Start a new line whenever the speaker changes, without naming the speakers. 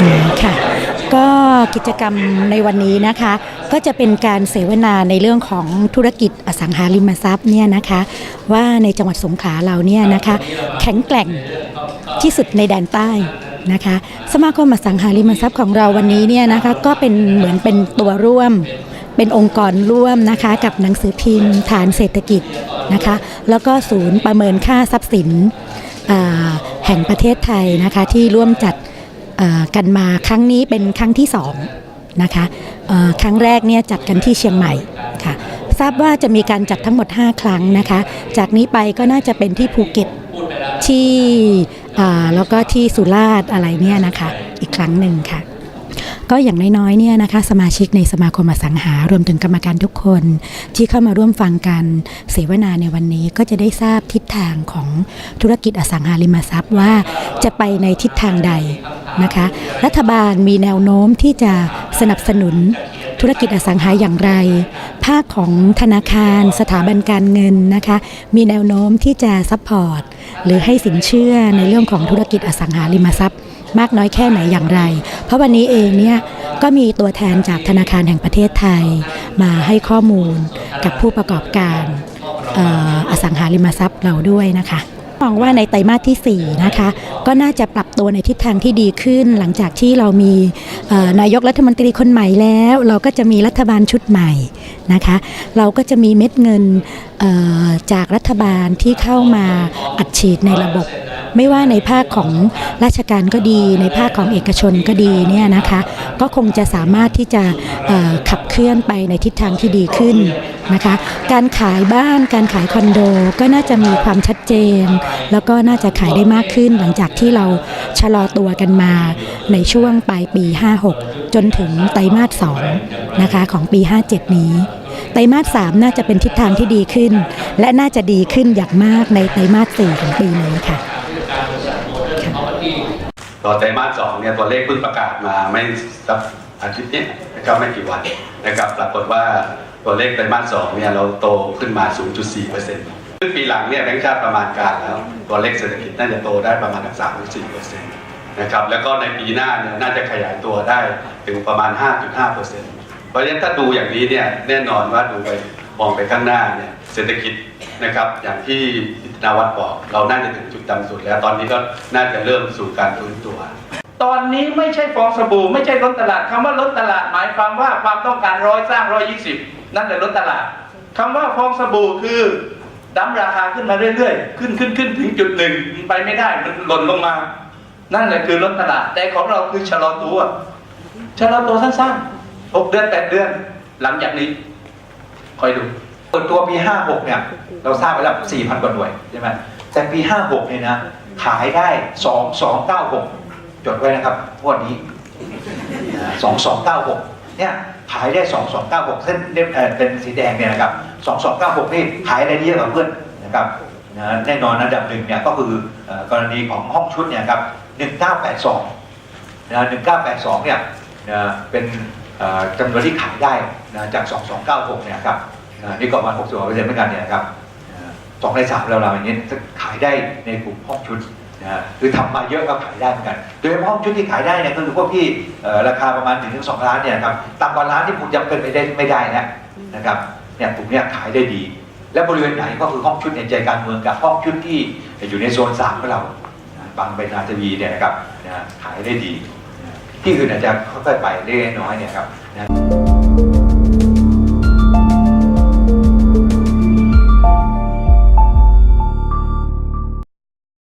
อืมค่ะ ก็กิจกรรมในวันนี้นะคะ ก็จะเป็นการเสวนาในเรื่องของธุรกิจอสังหาริมทรัพย์เนี่ยนะคะ ว่าในจังหวัดสงขลาเราเนี่ยนะคะ แข็งแกร่งที่สุดในแดนใต้ นะคะ สมาคมอสังหาริมทรัพย์ของเราวันนี้เนี่ยนะคะก็เป็นเหมือนเป็นตัวร่วม เป็นองค์กรร่วมนะคะ กับหนังสือพิมพ์ ฐานเศรษฐกิจนะคะ แล้วก็ศูนย์ประเมินค่าทรัพย์สินแห่งประเทศไทยนะคะที่ร่วมจัดกันมาครั้งนี้เป็นครั้งที่สองนะคะครั้งแรกเนี่ยจัดกันที่เชียงใหม่ค่ะทราบว่าจะมีการจัดทั้งหมด 5 ครั้งนะคะ จากนี้ไปก็น่าจะเป็นที่ภูเก็ตที่ แล้วก็ที่สุราษฎร์อะไรเนี่ยนะคะอีกครั้งหนึ่งค่ะก็อย่างน้อยๆเนี่ยนะคะสมาชิกในสมาคมอสังหารวมถึงกรรมการทุกคนที่เข้ามาร่วมฟังการเสวนาในวันนี้ก็จะได้ทราบทิศทางของธุรกิจอสังหาริมทรัพย์ว่าจะไปในทิศทางใดนะคะ รัฐบาลมีแนวโน้มที่จะสนับสนุน ธุรกิจอสังหาอย่างไร ภาคของธนาคาร สถาบันการเงินนะคะ มีแนวโน้มที่จะซัพพอร์ตหรือให้สินเชื่อในเรื่องของธุรกิจอสังหาริมทรัพย์ มากน้อยแค่ไหนอย่างไร เพราะวันนี้เองเนี่ยก็มีตัวแทนจากธนาคารแห่งประเทศไทย มาให้ข้อมูลกับผู้ประกอบการอออสังหาริมทรัพย์เราด้วยนะคะ มองว่าในไตรมาสที่ 4 นะคะ ก็น่าจะปรับตัวในทิศทางที่ดีขึ้น หลังจากที่เรามีนายกรัฐมนตรีคนใหม่แล้ว เราก็จะมีรัฐบาลชุดใหม่นะคะ เราก็จะมีเม็ดเงินจากรัฐบาลที่เข้ามาอัดฉีดในระบบ ไม่ว่าในภาคของราชการก็ดี ในภาคของเอกชนก็ดีเนี่ยนะคะก็คงจะสามารถที่จะขับเคลื่อนไปในทิศทางที่ดีขึ้นนะคะการขายบ้านการขายคอนโดก็น่าจะมีความชัดเจน แล้วก็น่าจะขายได้มากขึ้นหลังจากที่เราชะลอตัวกันมาในช่วงปลายปี 56 จนถึงไตรมาส2นะคะของปี 57 นี้ไตรมาส3น่าจะเป็นทิศทางที่ดีขึ้น และน่าจะดีขึ้นอย่างมากในไตรมาส4ของปีนี้ค่ะ
ต่อไตรมาสสองเนี่ยตัวเลขเพิ่งประกาศมาไม่สักอาทิตย์นี้นะครับไม่กี่วันนะครับปรากฏว่าตัวเลขไตรมาสสองเนี่ยเราโตขึ้นมา 0.4เปอร์เซ็นต์ซึ่งปีหลังเนี่ยแบงก์ชาติประมาณการแล้ว ตัวเลขเศรษฐกิจน่าจะโตได้ประมาณ 3-4เปอร์เซ็นต์นะครับแล้วก็ในปีหน้าเนี่ยน่าจะขยายตัวได้ถึงประมาณ 5.5เปอร์เซ็นต์เพราะฉะนั้นถ้าดูอย่างนี้เนี่ยแน่นอนว่าดูไป มองไปข้างหน้าเนี่ยเศรษฐกิจนะครับ อย่างที่อิทนาวัฒน์บอก เราน่าจะถึงจุดต่ำสุด แล้วตอนนี้ก็น่าจะเริ่มสู่การฟื้นตัว
ตอนนี้ไม่ใช่ฟองสบู่ไม่ใช่ลดตลาดคำว่าลดตลาดหมายความว่าความต้องการร้อยสร้างร้อยยี่สิบนั่นแหละลดตลาดคำว่าฟองสบู่คือดั้มราคาขึ้นมาเรื่อยๆ ขึ้นขึ้นขึ้นถึงจุดหนึ่งไปไม่ได้มันหล่นลงมา นั่นแหละคือลดตลาดแต่ของเราคือชะลอตัวชะลอตัวสั้นๆหกเดือนแปดเดือน หลังจากนี้ อยดู
เปิดตัวปี 56 เนี่ย เราทราบไปแล้ว 4,000 กว่าหน่วยใช่ไหมแต่ปี 56 เนี่ยนะ ขายได้ 2296 จดไว้นะครับงวดนี้ 2296 เนี่ย ขายได้ 2296 เส้นเล่มเป็นสีแดงเนี่ยนะครับ 2296 นี่ขายได้เยอะกว่าเพื่อนนะครับแน่นอนอันดับหนึ่งเนี่ยก็คือกรณีของห้องชุดเนี่ยครับ 1982 นะ 1982 เนี่ยเป็นจำนวนที่ขายได้นะจาก 2296 เนี่ยครับ นี่ก็ประมาณ60เปอร์เซ็นต์เหมือนกันเนี่ยครับสองในสามเราเราอย่างนี้จะขายได้ในกลุ่มห้องชุดนะฮะคือทำมาเยอะก็ขายได้เหมือนกัน โดยเฉพาะห้องชุดที่ขายได้เนี่ยก็คือพวกที่ราคาประมาณ1นถึงสองล้านเนี่ยครับต่ำกว่าล้านที่คุณยังเป็นไปได้ไม่ได้นะนะครับเนี่ยกลุ่มเนี้ยขายได้ดี และบริเวณไหนก็คือห้องชุดในใจกลารเมืองกับห้องชุดที่อยู่ในโซนสามของเราบางใบนาทวีเนี่ยนะครับขายได้ดี ที่อื่นอาจจะค่อยๆไปเล็กๆน้อยเนี่ยครับนะ